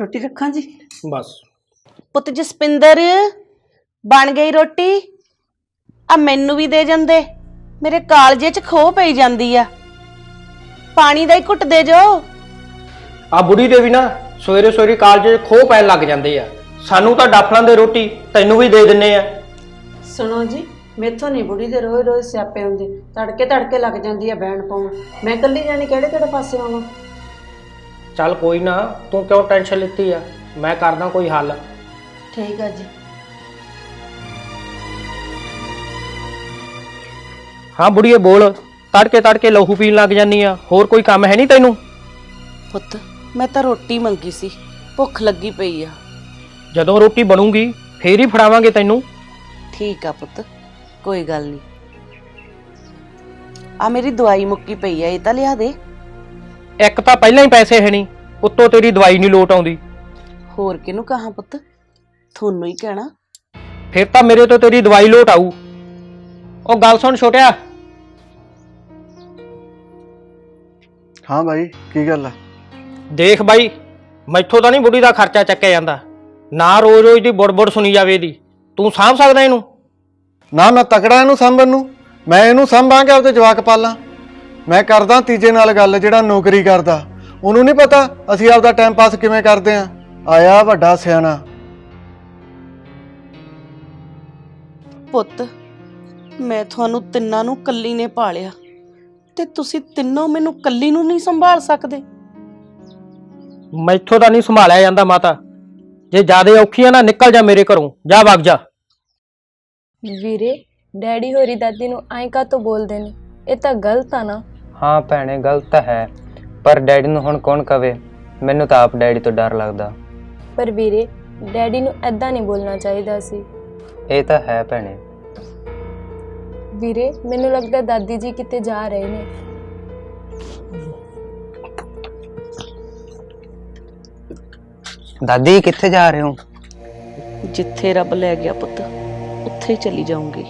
ਰੋਟੀ ਰੱਖਾਂ ਜੀ? ਬਸ। ਪੁੱਤ ਜਸਪਿੰਦਰ ਬਣ ਗਈ ਰੋਟੀ। ਆ ਮੈਨੂੰ ਵੀ ਦੇ ਜਾਂਦੇ। ਮੇਰੇ ਕਾਲਜੇ 'ਚ ਖੋ ਪਈ ਜਾਂਦੀ ਆ। ਪਾਣੀ ਦਾ ਹੀ ਘੁੱਟ ਦੇ ਜੋ। ਆ ਬੁੜੀ ਦੇ ਵੀ ਨਾ ਸਵੇਰੇ ਸਵੇਰੇ ਕਾਲਜ 'ਚ ਖੋਹ ਪੈਣ ਲੱਗ ਜਾਂਦੇ ਆ। ਸਾਨੂੰ ਤਾਂ ਡਾਫਲਾਂ ਦੇ ਰੋਟੀ ਤੈਨੂੰ ਵੀ ਦੇ ਦਿੰਨੇ ਆ। ਸੁਣੋ ਜੀ ਮੇਥੋਂ ਨਹੀਂ ਬੁੜੀ ਦੇ ਰੋਜ਼ ਰੋਜ਼ ਸਿਆਪੇ ਹੁੰਦੇ। ਤੜਕੇ ਤੜਕੇ ਲੱਗ ਜਾਂਦੀ ਆ ਬੈਣ ਪਾਉਣ। ਮੈਂ ਇਕੱਲੀ ਜਾਣੀ ਕਿਹੜੇ ਕਿਹੜੇ ਪਾਸੇ ਆਵਾਂ? ਚੱਲ ਕੋਈ ਨਾ ਤੂੰ ਕਿਉਂ ਟੈਨਸ਼ਨ ਲਿੱਤੀ ਆ? ਮੈਂ ਕਰਦਾ ਕੋਈ ਹੱਲ। ਠੀਕ ਆ ਜੀ। ਹਾਂ ਬੁੜੀਏ ਬੋਲ। ਤੜਕੇ ਤੜਕੇ ਲਹੂ ਪੀਣ ਲੱਗ ਜਾਨੀ ਆ। ਹੋਰ ਕੋਈ ਕੰਮ ਹੈ ਨਹੀਂ ਤੈਨੂੰ? ਪੁੱਤ ਮੈਂ ਤਾਂ ਰੋਟੀ ਮੰਗੀ ਸੀ। ਭੁੱਖ ਲੱਗੀ ਪਈ ਆ। ਜਦੋਂ ਰੋਟੀ ਬਣੂਗੀ ਫੇਰ ਹੀ ਫੜਾਵਾਂਗੇ ਤੈਨੂੰ। ਠੀਕ ਆ ਪੁੱਤ ਕੋਈ ਗੱਲ ਨਹੀਂ। ਆ ਮੇਰੀ ਦਵਾਈ ਮੁੱਕੀ ਪਈ ਆ ਇਹ ਤਾਂ ਲਿਆ ਦੇ। ਇੱਕ ਤਾਂ ਪਹਿਲਾਂ ਹੀ ਪੈਸੇ ਹੈ ਨਹੀਂ ਉੱਤੋਂ ਤੇਰੀ ਦਵਾਈ ਨਹੀਂ ਲੋਟ ਆਉਂਦੀ। ਹੋਰ ਕਿਹਨੂੰ ਕਹਾਂ ਪੁੱਤ? ਤੁਹਾਨੂੰ ਹੀ ਕਹਿਣਾ। ਫਿਰ ਤਾਂ ਮੇਰੇ ਤੋਂ ਤੇਰੀ ਦਵਾਈ ਲੋਟ ਆਊ। ਉਹ ਗੱਲ ਸੁਣ ਛੋਟਿਆ। ਹਾਂ ਬਾਈ ਕੀ ਗੱਲ ਆ? ਦੇਖ ਬਾਈ ਮੈਥੋਂ ਤਾਂ ਨਹੀਂ ਬੁੜੀ ਦਾ ਖਰਚਾ ਚੱਕਿਆ ਜਾਂਦਾ। ਨਾ ਰੋਜ਼ ਰੋਜ਼ ਦੀ ਬੁੜਬੁੜ ਸੁਣੀ ਜਾਵੇ ਇਹਦੀ। ਤੂੰ ਸਾਂਭ ਸਕਦਾ ਇਹਨੂੰ? ਨਾ ਮੈਂ ਤਕੜਾ ਇਹਨੂੰ ਸੰਭਣ ਨੂੰ। ਮੈਂ ਇਹਨੂੰ ਸੰਭਾਂ ਕਿ ਆਪਦੇ ਜਵਾਕ ਪਾਲਾਂ। ਮੈਂ ਕਰਦਾ ਤੀਜੇ ਨਾਲ ਗੱਲ ਜਿਹੜਾ ਨੌਕਰੀ ਕਰਦਾ। ਉਹਨੂੰ ਨਹੀਂ ਪਤਾ ਅਸੀਂ ਆਪਦਾ ਟਾਈਮ ਪਾਸ ਕਿਵੇਂ ਕਰਦੇ ਆ ਆਇਆ ਵੱਡਾ ਸਿਆਣਾ। ਪੁੱਤ ਮੈਂ ਤੁਹਾਨੂੰ ਤਿੰਨਾਂ ਨੂੰ ਕੱਲੀ ਨੇ ਪਾਲਿਆ ਤੇ ਤੁਸੀਂ ਤਿੰਨੋਂ ਮੈਨੂੰ ਕੱਲੀ ਨੂੰ ਨਹੀਂ ਸੰਭਾਲ ਸਕਦੇ। ਮੈਥੋਂ ਤਾਂ ਨਹੀਂ ਸੰਭਾਲਿਆ ਜਾਂਦਾ ਮਾਤਾ। ਜੇ ਜਿਆਦੇ ਔਖੀ ਆ ਨਾ ਨਿਕਲ ਜਾ ਮੇਰੇ ਘਰੋਂ ਜਾ ਵਗ ਜਾ। ਵੀਰੇ ਡੈਡੀ ਹੋਰੀ ਦਾਦੀ ਨੂੰ ਐਂ ਕਾ ਤੋਂ ਬੋਲਦੇ ਨੇ? ਇਹ ਤਾਂ ਗਲਤ ਆ ਨਾ। ਹਾਂ ਭੈਣੇ ਗਲਤ ਹੈ। ਪਰ ਡੈਡੀ ਨੂੰ ਹੁਣ ਕੌਣ ਕਵੇ? ਮੈਨੂੰ ਤਾਂ ਆਪ ਡੈਡੀ ਤੋਂ ਡਰ ਲੱਗਦਾ। ਪਰ ਵੀਰੇ ਡੈਡੀ ਨੂੰ ਐਦਾਂ ਨਹੀਂ ਬੋਲਣਾ ਚਾਹੀਦਾ ਸੀ। ਇਹ ਤਾਂ ਹੈ ਭੈਣੇ। ਵੀਰੇ ਮੈਨੂੰ ਲੱਗਦਾ ਦਾਦੀ ਜੀ ਕਿਤੇ ਜਾ ਰਹੇ ਨੇ। ਦਾਦੀ ਕਿੱਥੇ ਜਾ ਰਹੇ ਹੋ? ਜਿੱਥੇ ਰੱਬ ਲੈ ਗਿਆ ਪੁੱਤ ਉੱਥੇ ਹੀ ਚਲੀ ਜਾਊਂਗੀ।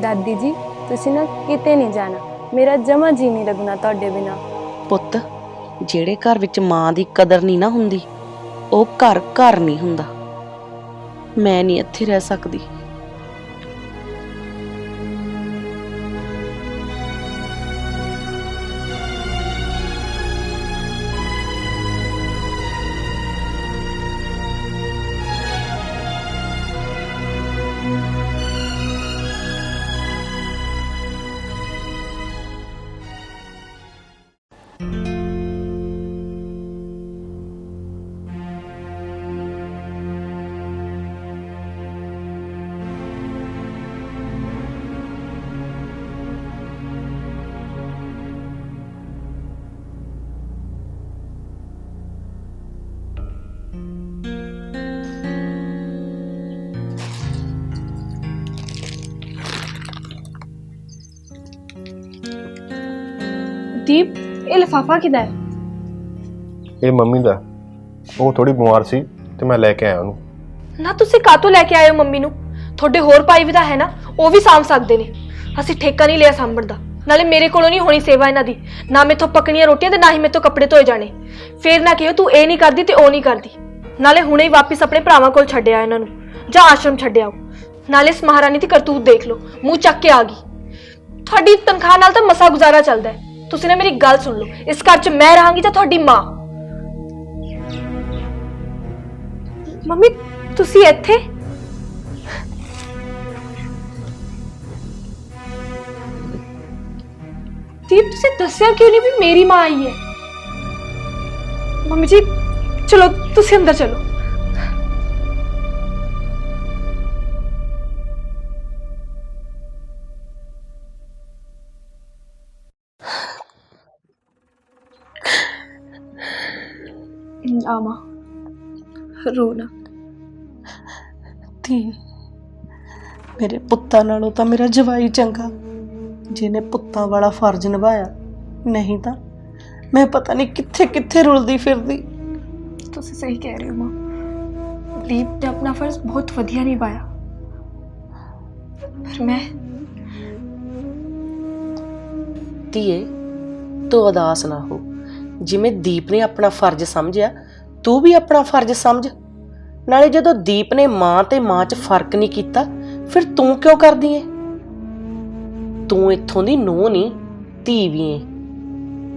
ਦਾਦੀ ਜੀ ਤੁਸੀਂ ਨਾ ਕਿਤੇ ਨਹੀਂ ਜਾਣਾ। ਮੇਰਾ ਜਮਾ ਜੀ ਨਹੀਂ ਲੱਗਣਾ ਤੁਹਾਡੇ ਬਿਨਾ। ਪੁੱਤ, ਜਿਹੜੇ ਘਰ ਵਿੱਚ ਮਾਂ ਦੀ ਕਦਰ ਨਹੀਂ ਨਾ ਹੁੰਦੀ, ਉਹ ਘਰ ਘਰ ਨਹੀਂ ਹੁੰਦਾ। ਮੈਂ ਨਹੀਂ ਇੱਥੇ ਰਹਿ ਸਕਦੀ। ਦੀਪ ਇਹ ਲਿਫਾਫਾ ਕਿਦਾ ਹੈ? ਇਹ ਮੰਮੀ ਦਾ। ਉਹ ਥੋੜੀ ਬਿਮਾਰ ਸੀ ਤੇ ਮੈਂ ਲੈ ਕੇ ਆਇਆ ਉਹਨੂੰ। ਨਾ ਤੁਸੀਂ ਕਾਤੋਂ ਲੈ ਕੇ ਆਏ ਹੋ ਮੰਮੀ ਨੂੰ? ਤੁਹਾਡੇ ਹੋਰ ਭਾਈ ਵੀ ਤਾਂ ਹੈ ਨਾ ਉਹ ਵੀ ਸਾਂਭ ਸਕਦੇ ਨੇ। ਅਸੀਂ ਠੇਕਾ ਨਹੀਂ ਲਿਆ ਸਾਂਭਣ ਦਾ। ਨਾਲੇ ਮੇਰੇ ਕੋਲੋਂ ਨਹੀਂ ਹੋਣੀ ਸੇਵਾ ਇਹਨਾਂ ਦੀ। ਨਾ ਮੇਥੋਂ ਪੱਕਣੀਆਂ ਰੋਟੀਆਂ ਤੇ ਨਾ ਹੀ ਮੇਥੋਂ ਕੱਪੜੇ ਧੋਏ ਜਾਣੇ। ਫੇਰ ਨਾ ਕਿਹੋ ਤੂੰ ਇਹ ਨਹੀਂ ਕਰਦੀ ਤੇ ਉਹ ਨਹੀਂ ਕਰਦੀ। ਨਾਲੇ ਹੁਣੇ ਹੀ ਵਾਪਿਸ ਆਪਣੇ ਭਰਾਵਾਂ ਕੋਲ ਛੱਡਿਆ ਇਹਨਾਂ ਨੂੰ। ਜਾਂ ਆਸ਼ਰਮ ਛੱਡਿਆਓ ਨਾਲੇ ਇਸ ਮਹਾਰਾਣੀ ਦੀ ਕਰਤੂਤ ਦੇਖ ਲਓ। ਮੂੰਹ ਚੱਕ ਕੇ ਆ ਗਈ। ਤੁਹਾਡੀ ਤਨਖਾਹ ਨਾਲ ਤਾਂ ਮਸਾ ਗੁਜ਼ਾਰਾ ਚੱਲਦਾ ਹੈ। ਤੁਸੀਂ ਨਾ ਮੇਰੀ ਗੱਲ ਸੁਣ ਲਓ ਇਸ ਘਰ 'ਚ ਮੈਂ ਰਹਾਂਗੀ ਜਾਂ ਤੁਹਾਡੀ ਮਾਂ ਮੰਮੀ ਤੁਸੀਂ ਇੱਥੇ ਦੀਪ ਤੁਸੀਂ ਦੱਸਿਆ ਕਿਉਂ ਨਹੀਂ ਵੀ ਮੇਰੀ ਮਾਂ ਆਈ ਹੈ ਮੰਮੀ ਜੀ ਚਲੋ ਤੁਸੀਂ ਅੰਦਰ ਚਲੋ ਆਮਾ ਰੋਣਾ ਧੀ ਮੇਰੇ ਪੁੱਤਾਂ ਨਾਲੋਂ ਤਾਂ ਮੇਰਾ ਜਵਾਈ ਚੰਗਾ। ਜਿਹਨੇ ਪੁੱਤਾਂ ਵਾਲਾ ਫਰਜ਼ ਨਿਭਾਇਆ। ਨਹੀਂ ਤਾਂ ਮੈਂ ਪਤਾ ਨਹੀਂ ਕਿੱਥੇ ਕਿੱਥੇ ਰੁਲਦੀ ਫਿਰਦੀ। ਤੁਸੀਂ ਸਹੀ ਕਹਿ ਰਹੇ ਹੋ ਮਾਂ। ਦੀਪ ਨੇ ਆਪਣਾ ਫਰਜ਼ ਬਹੁਤ ਵਧੀਆ ਨਿਭਾਇਆ। ਪਰ ਮੈਂ ਧੀਏ ਤੂੰ ਉਦਾਸ ਨਾ ਹੋ। ਜਿਵੇਂ ਦੀਪ ਨੇ ਆਪਣਾ ਫਰਜ਼ ਸਮਝਿਆ ਤੂੰ ਵੀ ਆਪਣਾ ਫਰਜ਼ ਸਮਝ। ਨਾਲੇ ਜਦੋਂ ਦੀਪ ਨੇ ਮਾਂ ਤੇ ਮਾਂ 'ਚ ਫ਼ਰਕ ਨਹੀਂ ਕੀਤਾ, ਫਿਰ ਤੂੰ ਕਿਉਂ ਕਰਦੀ ਏ? ਤੂੰ ਇੱਥੋਂ ਦੀ ਨੂੰਹ ਨਹੀਂ ਧੀ ਵੀ ਏ।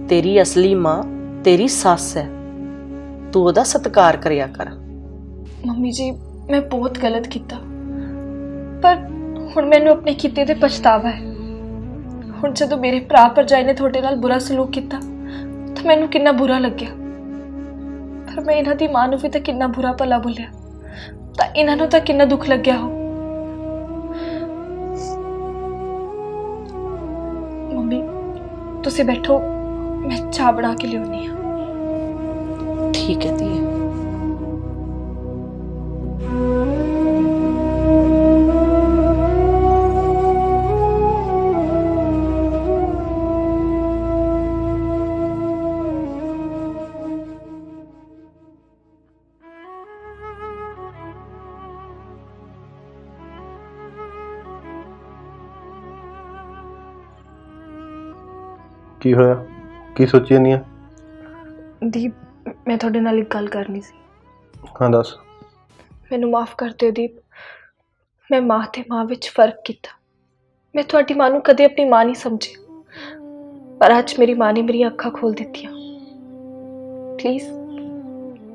ਤੇਰੀ ਅਸਲੀ ਮਾਂ ਤੇਰੀ ਸੱਸ ਹੈ ਤੂੰ ਉਹਦਾ ਸਤਿਕਾਰ ਕਰਿਆ ਕਰ। ਮੰਮੀ ਜੀ, ਮੈਂ ਬਹੁਤ ਗਲਤ ਕੀਤਾ। ਪਰ ਹੁਣ ਮੈਨੂੰ ਆਪਣੇ ਕੀਤੇ ਤੇ ਪਛਤਾਵਾ ਹੈ ਹੁਣ ਜਦੋਂ ਮੇਰੇ ਭਰਾ ਭਰਜਾਈ ਨੇ ਤੁਹਾਡੇ ਨਾਲ ਬੁਰਾ ਸਲੂਕ ਕੀਤਾ, ਤਾਂ ਮੈਨੂੰ ਕਿੰਨਾ ਬੁਰਾ ਲੱਗਿਆ। ਪਰ ਮੈਂ ਇਹਨਾਂ ਦੀ ਮਾਂ ਨੂੰ ਵੀ ਤਾਂ ਕਿੰਨਾ ਬੁਰਾ ਭਲਾ ਬੋਲਿਆ ਤਾਂ ਇਹਨਾਂ ਨੂੰ ਤਾਂ ਕਿੰਨਾ ਦੁੱਖ ਲੱਗਿਆ ਹੋ ਮੰਮੀ ਤੁਸੀਂ ਬੈਠੋ ਮੈਂ ਚਾਹ ਬਣਾ ਕੇ ਲਿਆਉਣੀ ਆ ਠੀਕ ਹੈ ਧੀਏ ਕੀ ਹੋਇਆ? ਕੀ ਸੋਚੀ ਜਾਂਦੀ ਆ? ਦੀਪ ਮੈਂ ਤੁਹਾਡੇ ਨਾਲ ਇੱਕ ਗੱਲ ਕਰਨੀ ਸੀ। ਹਾਂ ਦੱਸ। ਮੈਨੂੰ ਮਾਫ ਕਰ ਦਿਓ ਦੀਪ। ਮੈਂ ਮਾਂ ਤੇ ਮਾਂ ਵਿੱਚ ਫ਼ਰਕ ਕੀਤਾ। ਮੈਂ ਤੁਹਾਡੀ ਮਾਂ ਨੂੰ ਕਦੇ ਆਪਣੀ ਮਾਂ ਨਹੀਂ ਸਮਝੀ। ਪਰ ਅੱਜ ਮੇਰੀ ਮਾਂ ਨੇ ਮੇਰੀਆਂ ਅੱਖਾਂ ਖੋਲ ਦਿੱਤੀਆਂ। ਪਲੀਜ਼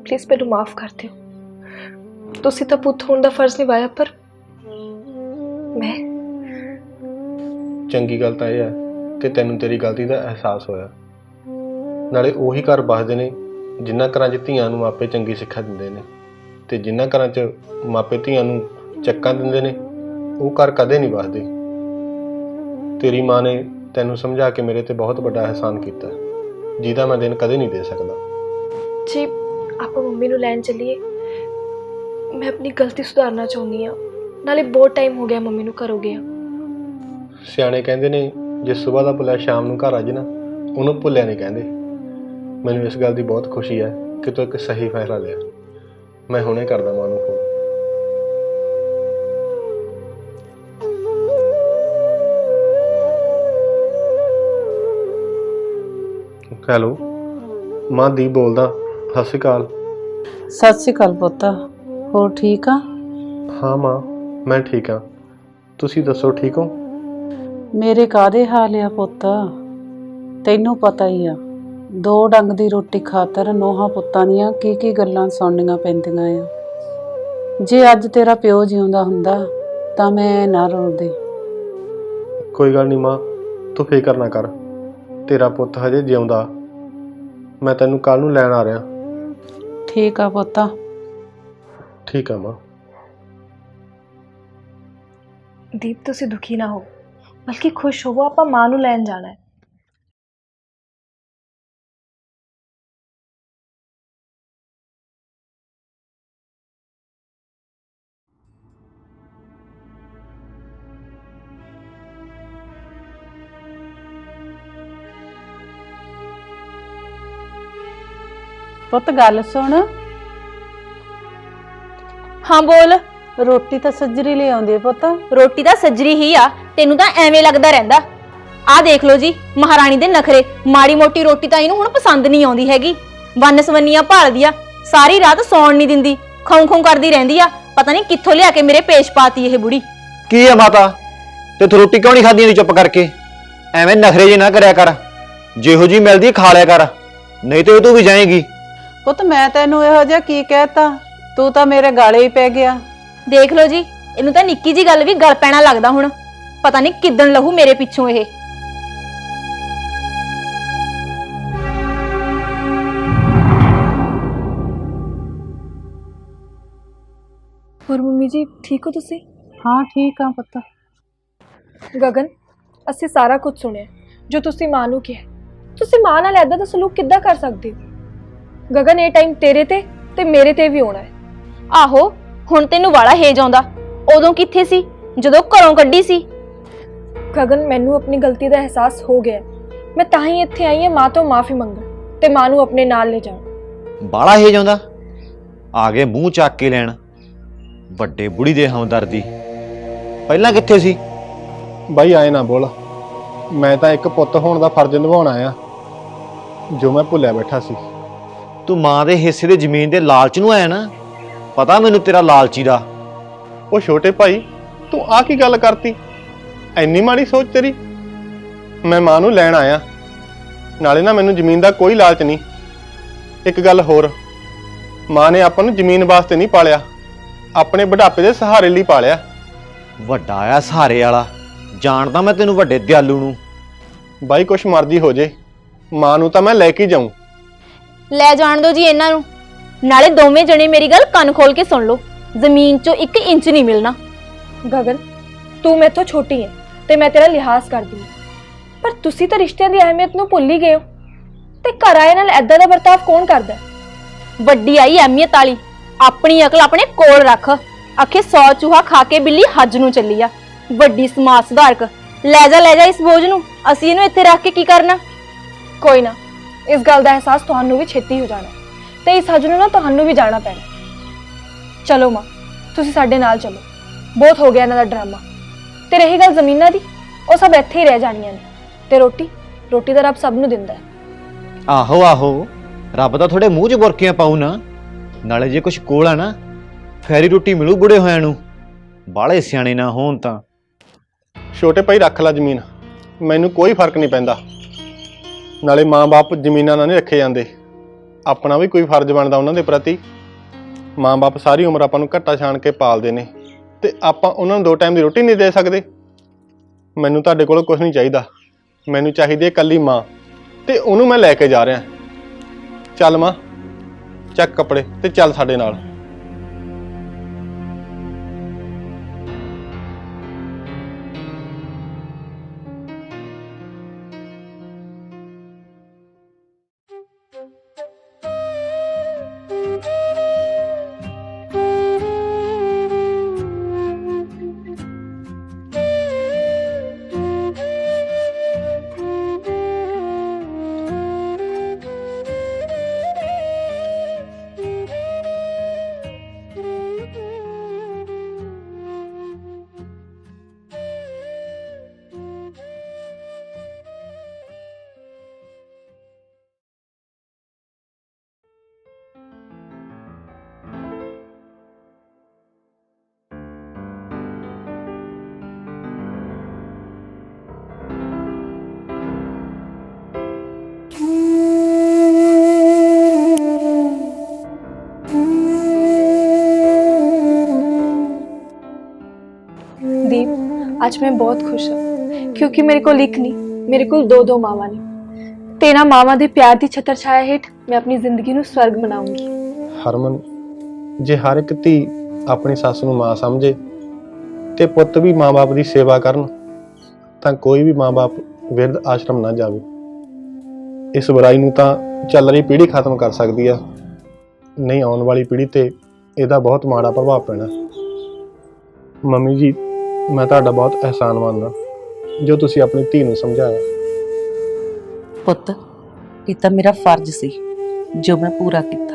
ਪਲੀਜ਼ ਮੈਨੂੰ ਮਾਫ ਕਰ ਦਿਓ। ਤੁਸੀਂ ਤਾਂ ਪੁੱਤ ਹੋਣ ਦਾ ਫਰਜ਼ ਨਿਭਾਇਆ ਪਰ ਮੈਂ ਚੰਗੀ ਗੱਲ ਤਾਂ ਇਹ ਹੈ ਕਿ ਤੈਨੂੰ ਤੇਰੀ ਗਲਤੀ ਦਾ ਅਹਿਸਾਸ ਹੋਇਆ। ਨਾਲੇ ਉਹੀ ਘਰ ਬਸਦੇ ਨੇ ਜਿਨ੍ਹਾਂ ਘਰਾਂ 'ਚ ਧੀਆਂ ਨੂੰ ਮਾਪੇ ਚੰਗੀ ਸਿੱਖਿਆ ਦਿੰਦੇ ਨੇ ਤੇ ਜਿਨ੍ਹਾਂ ਘਰਾਂ 'ਚ ਮਾਪੇ ਧੀਆਂ ਨੂੰ ਚੱਕਾਂ ਦਿੰਦੇ ਨੇ ਉਹ ਘਰ ਕਦੇ ਨਹੀਂ ਵਸਦੇ। ਤੇਰੀ ਮਾਂ ਨੇ ਤੈਨੂੰ ਸਮਝਾ ਕੇ ਮੇਰੇ ਤੇ ਬਹੁਤ ਵੱਡਾ ਅਹਿਸਾਨ ਕੀਤਾ ਜਿਹਦਾ ਮੈਂ ਦਿਨ ਕਦੇ ਨਹੀਂ ਦੇ ਸਕਦਾ। ਜੀ ਆਪਾਂ ਮੰਮੀ ਨੂੰ ਲੈਣ ਚੱਲੀਏ। ਮੈਂ ਆਪਣੀ ਗਲਤੀ ਸੁਧਾਰਨਾ ਚਾਹੁੰਦੀ ਆ ਨਾਲੇ ਬਹੁਤ ਟਾਈਮ ਹੋ ਗਿਆ ਮੰਮੀ ਨੂੰ ਘਰੋਂ ਗਿਆ। ਸਿਆਣੇ ਕਹਿੰਦੇ ਨੇ ਜੇ ਸਵੇਰ ਦਾ ਭੁੱਲਿਆ ਸ਼ਾਮ ਨੂੰ ਘਰ ਆ ਜੇ ਨਾ ਉਹਨੂੰ ਭੁੱਲਿਆ ਨਹੀਂ ਕਹਿੰਦੇ। ਮੈਨੂੰ ਇਸ ਗੱਲ ਦੀ ਬਹੁਤ ਖੁਸ਼ੀ ਹੈ ਕਿ ਤੂੰ ਇੱਕ ਸਹੀ ਫੈਸਲਾ ਲਿਆ। ਮੈਂ ਹੁਣੇ ਕਰਦਾ ਮਾਂ ਨੂੰ ਫੋਨ ਹੈਲੋ ਮਾਂ ਦੀ ਬੋਲਦਾ। ਸਤਿ ਸ਼੍ਰੀ ਅਕਾਲ। ਸਤਿ ਸ਼੍ਰੀ ਅਕਾਲ ਪੁੱਤ। ਹੋਰ ਠੀਕ ਆ? ਹਾਂ ਮਾਂ ਮੈਂ ਠੀਕ ਹਾਂ। ਤੁਸੀਂ ਦੱਸੋ ਠੀਕ ਹੋ? ਮੇਰੇ ਕਾਦੇ ਹਾਲ ਆ ਪੁੱਤ? ਤੈਨੂੰ ਪਤਾ ਹੀ ਆ ਦੋ ਡੰਗ ਦੀ ਰੋਟੀ ਖਾਤਰ ਨੋਹਾਂ ਪੁੱਤਾਂ ਦੀਆਂ ਕੀ ਕੀ ਗੱਲਾਂ ਸੁਣਨੀਆਂ ਪੈਂਦੀਆਂ ਆ। ਜੇ ਅੱਜ ਤੇਰਾ ਪਿਓ ਜਿਉਂਦਾ ਹੁੰਦਾ ਤਾਂ ਮੈਂ ਨਾ ਰੋਂਦੀ। ਕੋਈ ਗੱਲ ਨਹੀਂ ਮਾਂ ਤੂੰ ਫਿਕਰ ਨਾ ਕਰ। ਤੇਰਾ ਪੁੱਤ ਹਜੇ ਜਿਉਂਦਾ। ਮੈਂ ਤੈਨੂੰ ਕੱਲ ਨੂੰ ਲੈਣ ਆ ਰਿਹਾ। ਠੀਕ ਆ ਪੁੱਤ। ਠੀਕ ਆ ਮਾਂ। ਦੀਪ ਤੁਸੀਂ ਦੁਖੀ ਨਾ ਹੋ। ਬਲਕਿ ਖੁਸ਼ ਹੋਵੋ ਆਪਾਂ ਮਾਂ ਨੂੰ ਲੈਣ ਜਾਣਾ ਹੈ। ਪੁੱਤ ਗੱਲ ਸੁਣ। ਹਾਂ ਬੋਲ। ਰੋਟੀ ਤਾਂ ਸੱਜਰੀ ਲੈ ਆਉਂਦੀ ਆ ਪੁੱਤ। ਰੋਟੀ ਤਾਂ ਸੱਜਰੀ ਹੀ ਆ। ਤੈਨੂੰ ਤਾਂ ਐਵੇਂ ਲੱਗਦਾ ਰਹਿੰਦਾ। ਆਹ ਦੇਖ ਲਓ ਜੀ ਮਹਾਰਾਣੀ ਦੇ ਨਖਰੇ। ਮਾੜੀ ਮੋਟੀ ਰੋਟੀ ਤਾਂ ਇਹਨੂੰ ਹੁਣ ਪਸੰਦ ਨਹੀਂ ਆਉਂਦੀ ਹੈਗੀ। ਵੰਨ ਸਵੰਨੀਆਂ ਭਾਲਦੀ ਆ ਸਾਰੀ ਰਾਤ ਸੌਣ ਨਹੀਂ ਦਿੰਦੀ। ਖੌਂ ਖੌਂ ਕਰਦੀ ਰਹਿੰਦੀ ਆ। ਪਤਾ ਨਹੀਂ ਕਿੱਥੋਂ ਲਿਆ ਕੇ ਮੇਰੇ ਪੇਸ਼ ਪਾਤੀ ਇਹ ਬੁੜੀ। ਕੀ ਆ ਮਾਤਾ? ਤੇ ਤੂੰ ਰੋਟੀ ਕਿਉਂ ਨਹੀਂ ਖਾਦੀ ਚੁੱਪ ਕਰਕੇ? ਐਵੇਂ ਨਖਰੇ ਜੇ ਨਾ ਕਰਿਆ ਕਰ। ਜਿਹੋ ਜੀ ਮਿਲਦੀ ਖਾ ਲਿਆ ਕਰ। ਨਹੀਂ ਤੇ ਤੂੰ ਵੀ ਜਾਏਗੀ। ਪੁੱਤ ਮੈਂ ਤੈਨੂੰ ਇਹੋ ਜਿਹਾ ਕੀ ਕਹਿਤਾ? ਤੂੰ ਤਾਂ ਮੇਰੇ ਗਾਲੇ ਹੀ ਪੈ ਗਿਆ। ਦੇਖ ਲਓ ਜੀ ਇਹਨੂੰ ਤਾਂ ਨਿੱਕੀ ਜੀ ਗੱਲ ਵੀ ਗਲ ਪੈਣਾ ਲੱਗਦਾ ਹੁਣ। ਪਤਾ ਨਹੀਂ ਕਿੱਦਣ ਲਹੂ ਮੇਰੇ ਪਿੱਛੋਂ ਇਹ। ਹੋਰ ਮੰਮੀ ਜੀ ਠੀਕ ਹੋ ਤੁਸੀਂ? ਹਾਂ ਠੀਕ ਆ ਪੁੱਤ। ਗਗਨ ਅਸੀਂ ਸਾਰਾ ਕੁਝ ਸੁਣਿਆ ਜੋ ਤੁਸੀਂ ਮਾਂ ਨੂੰ ਕਿਹਾ ਤੁਸੀਂ ਮਾਂ ਨਾਲ ਐਦਾਂ ਦਾ ਸਲੂਕ ਕਿੱਦਾਂ ਕਰ ਸਕਦੇ ਹੋ? ਗਗਨ ਇਹ ਟਾਈਮ ਤੇਰੇ ਤੇ ਤੇ ਮੇਰੇ ਤੇ ਵੀ ਆਉਣਾ ਹੈ। ਆਹੋ ਹੁਣ ਤੈਨੂੰ ਵਾਲਾ ਹੇਜ ਆਉਂਦਾ। ਉਦੋਂ ਕਿੱਥੇ ਸੀ? ਜਦੋਂ ਘਰੋਂ ਕੱਢੀ ਸੀ। ਗਗਨ ਮੈਨੂੰ ਆਪਣੀ ਗਲਤੀ ਦਾ ਅਹਿਸਾਸ ਹੋ ਗਿਆ। ਹੈ। ਮੈਂ ਤਾਂ ਹੀ ਇੱਥੇ ਆਈ ਹਾਂ ਮਾਂ ਤੋਂ ਮਾਫੀ ਮੰਗਣ ਤੇ ਮਾਂ ਨੂੰ ਆਪਣੇ ਨਾਲ ਲੈ ਜਾਣ। ਬਾਲਾ ਹੇਜ ਆਉਂਦਾ। ਆ ਗਏ ਮੂੰਹ ਚੱਕ ਕੇ ਲੈਣ। ਵੱਡੇ ਬੁੜੀ ਦੇ ਹਮਦਰਦੀ। ਪਹਿਲਾਂ ਕਿੱਥੇ ਸੀ? ਬਾਈ ਆਏ ਨਾ ਬੋਲ। ਮੈਂ ਤਾਂ ਇੱਕ ਪੁੱਤ ਹੋਣ ਦਾ ਫਰਜ਼ ਨਿਭਾਉਣ ਆਇਆ। ਜੋ ਮੈਂ ਭੁੱਲਿਆ ਬੈਠਾ ਸੀ। ਤੂੰ ਮਾਂ ਦੇ ਹਿੱਸੇ ਦੇ ਜ਼ਮੀਨ ਦੇ ਲਾਲਚ ਨੂੰ ਆਇਆ ਨਾ? ਪਤਾ ਮੈਨੂੰ ਤੇਰਾ ਲਾਲਚੀ ਦਾ। ਉਹ ਛੋਟੇ ਭਾਈ ਤੂੰ ਆ ਕੀ ਗੱਲ ਕਰਤੀ? ਐਨੀ ਮਾੜੀ ਸੋਚ ਤੇਰੀ? ਮੈਂ ਮਾਂ ਨੂੰ ਲੈਣ ਆਇਆ। ਨਾਲੇ ਨਾ ਮੈਨੂੰ ਜ਼ਮੀਨ ਦਾ ਕੋਈ ਲਾਲਚ ਨਹੀਂ। ਇੱਕ ਗੱਲ ਹੋਰ ਮਾਂ ਨੇ ਆਪਾਂ ਨੂੰ ਜ਼ਮੀਨ ਵਾਸਤੇ ਨਹੀਂ ਪਾਲਿਆ। ਆਪਣੇ ਬੁਢਾਪੇ ਦੇ ਸਹਾਰੇ ਲਈ ਪਾਲਿਆ। ਵੱਡਾ ਆ ਸਹਾਰੇ ਵਾਲਾ। ਜਾਣਦਾ ਮੈਂ ਤੈਨੂੰ ਵੱਡੇ ਦਿਆਲੂ ਨੂੰ। ਬਾਈ ਕੁਛ ਮਰਜ਼ੀ ਹੋ ਜੇ। ਮਾਂ ਨੂੰ ਤਾਂ ਮੈਂ ਲੈ ਕੇ ਜਾਊਂ। ਲੈ ਜਾਣ ਦਿਓ ਜੀ ਇਹਨਾਂ ਨੂੰ। ਨਾਲੇ ਦੋਵੇਂ ਜਣੇ ਮੇਰੀ ਗੱਲ ਕੰਨ ਖੋਲ ਕੇ ਸੁਣ ਲਓ। ਜ਼ਮੀਨ 'ਚੋਂ 1 ਇੰਚ ਨਹੀਂ ਮਿਲਣਾ। ਗਗਨ ਤੂੰ ਮੈਥੋਂ ਛੋਟੀ ਹੈ ਤੇ ਮੈਂ ਤੇਰਾ ਲਿਹਾਜ਼ ਕਰਦੀ ਹਾਂ। ਪਰ ਤੁਸੀਂ ਤਾਂ ਰਿਸ਼ਤਿਆਂ ਦੀ ਅਹਿਮੀਅਤ ਨੂੰ ਭੁੱਲ ਹੀ ਗਏ ਹੋ। ਤੇ ਘਰ ਆਏ ਨਾਲ ਐਦਾਂ ਦਾ ਵਰਤਾਵ ਕੌਣ ਕਰਦਾ ਹੈ? ਵੱਡੀ ਆਈ ਅਹਿਮੀਅਤ ਵਾਲੀ, ਆਪਣੀ ਅਕਲ ਆਪਣੇ ਕੋਲ ਰੱਖ। ਆਖੇ ਸੌ ਚੂਹਾ ਖਾ ਕੇ ਬਿੱਲੀ ਹੱਜ ਨੂੰ ਚੱਲੀ ਆ। ਵੱਡੀ ਸਮਾਜ ਸੁਧਾਰਕ, ਲੈ ਜਾ ਲੈ ਜਾ ਇਸ ਬੋਝ ਨੂੰ, ਅਸੀਂ ਇਹਨੂੰ ਇੱਥੇ ਰੱਖ ਕੇ ਕੀ ਕਰਨਾ? ਕੋਈ ਨਾ, ਇਸ ਗੱਲ ਦਾ ਅਹਿਸਾਸ ਤੁਹਾਨੂੰ ਵੀ ਛੇਤੀ ਹੋ ਜਾਣਾ। ਹੈ ਤੇ ਇਸ ਹੱਜ ਨੂੰ ਨਾ ਤੁਹਾਨੂੰ ਵੀ ਜਾਣਾ ਪੈਣਾ। ਹੈ। ਚਲੋ ਮਾਂ, ਤੁਸੀਂ ਸਾਡੇ ਨਾਲ ਚਲੋ। ਬਹੁਤ ਹੋ ਗਿਆ ਇਹਨਾਂ ਦਾ ਡਰਾਮਾ। ਤੇ ਰਹੀ ਗੱਲ ਜ਼ਮੀਨਾਂ ਦੀ ਉਹ ਸਭ ਇੱਥੇ ਹੀ ਰਹਿ ਜਾਣੀਆਂ ਨੇ। ਤੇ ਰੋਟੀ? ਰੋਟੀ ਤਾਂ ਰੱਬ ਸਭ ਨੂੰ ਦਿੰਦਾ ਹੈ। ਆਹੋ ਆਹੋ ਰੱਬ ਤਾਂ ਥੋੜੇ ਮੂੰਹ 'ਚ ਬੁਰਕੀਆਂ ਪਾਉ ਨਾ। ਨਾਲੇ ਜੇ ਕੁਝ ਕੋਲ ਆ ਨਾ ਫੈਰੀ ਰੋਟੀ ਮਿਲੂ ਬੁੜੇ ਹੋਇਆਂ ਨੂੰ। ਬਾਹਲੇ ਸਿਆਣੇ ਨਾ ਹੋਣ ਤਾਂ। ਛੋਟੇ ਭਾਈ ਰੱਖ ਲੈ ਜ਼ਮੀਨ। ਮੈਨੂੰ ਕੋਈ ਫ਼ਰਕ ਨਹੀਂ ਪੈਂਦਾ। ਨਾਲੇ ਮਾਂ-ਬਾਪ ਜ਼ਮੀਨਾਂ ਨਾਲ ਨਹੀਂ ਰੱਖੇ ਜਾਂਦੇ। ਆਪਣਾ ਵੀ ਕੋਈ ਫਰਜ਼ ਬਣਦਾ ਉਹਨਾਂ ਦੇ ਪ੍ਰਤੀ। ਮਾਂ-ਬਾਪ ਸਾਰੀ ਉਮਰ ਆਪਾਂ ਨੂੰ ਘੱਟਾ ਛਾਣ ਕੇ ਪਾਲਦੇ ਨੇ। ਤੇ ਆਪਾਂ ਉਹਨਾਂ ਨੂੰ ਦੋ ਟਾਈਮ ਦੀ ਰੋਟੀ ਨਹੀਂ ਦੇ ਸਕਦੇ। ਮੈਨੂੰ ਤੁਹਾਡੇ ਕੋਲੋਂ ਕੁਝ ਨਹੀਂ ਚਾਹੀਦਾ। ਮੈਨੂੰ ਚਾਹੀਦੀ ਹੈ ਇਕੱਲੀ ਮਾਂ। ਤੇ ਉਹਨੂੰ ਮੈਂ ਲੈ ਕੇ ਜਾ ਰਿਹਾ। ਚੱਲ ਮਾਂ, ਚੱਕ ਕੱਪੜੇ ਤੇ ਚੱਲ ਸਾਡੇ ਨਾਲ। ਅੱਜ ਮੈਂ ਬਹੁਤ ਖੁਸ਼ ਹਾਂ, ਕਿਉਂਕਿ ਮੇਰੇ ਕੋਲ ਇੱਕ ਨਹੀਂ, ਮੇਰੇ ਕੋਲ ਦੋ ਦੋ ਮਾਵਾਂ ਨੇ। ਤੇਰਾ ਮਾਵਾਂ ਦੇ ਪਿਆਰ ਦੀ ਛਤਰ ਛਾਇਆ ਹੇਠ ਮੈਂ ਆਪਣੀ ਜ਼ਿੰਦਗੀ ਨੂੰ ਸਵਰਗ ਬਣਾਉਂਗੀ ਹਰਮਨ, ਜੇ ਹਰ ਇੱਕ ਧੀ ਆਪਣੀ ਸੱਸ ਨੂੰ ਮਾਂ ਸਮਝੇ ਤੇ ਪੁੱਤ ਵੀ ਮਾਂ-ਬਾਪ ਦੀ ਸੇਵਾ ਕਰਨ, ਤਾਂ ਕੋਈ ਵੀ ਮਾਂ-ਬਾਪ ਵਿਰਧ ਆਸ਼ਰਮ ਨਾ ਜਾਵੇ। ਇਸ ਬੁਰਾਈ ਨੂੰ ਤਾਂ ਚੱਲ ਰਹੀ ਪੀੜ੍ਹੀ ਖਤਮ ਕਰ ਸਕਦੀ ਆ। ਨਹੀਂ ਆਉਣ ਵਾਲੀ ਪੀੜ੍ਹੀ ਤੇ ਇਹਦਾ ਬਹੁਤ ਮਾੜਾ ਪ੍ਰਭਾਵ ਪੈਣਾ। ਮੰਮੀ ਜੀ ਮੈਂ ਤੁਹਾਡਾ ਬਹੁਤ ਅਹਿਸਾਨ ਮੰਨਦਾ, ਜੋ ਤੁਸੀਂ ਆਪਣੀ ਧੀ ਨੂੰ ਸਮਝਾਇਆ। ਪੁੱਤ, ਇਹ ਤਾਂ ਮੇਰਾ ਫਰਜ਼ ਸੀ, ਜੋ ਮੈਂ ਪੂਰਾ ਕੀਤਾ।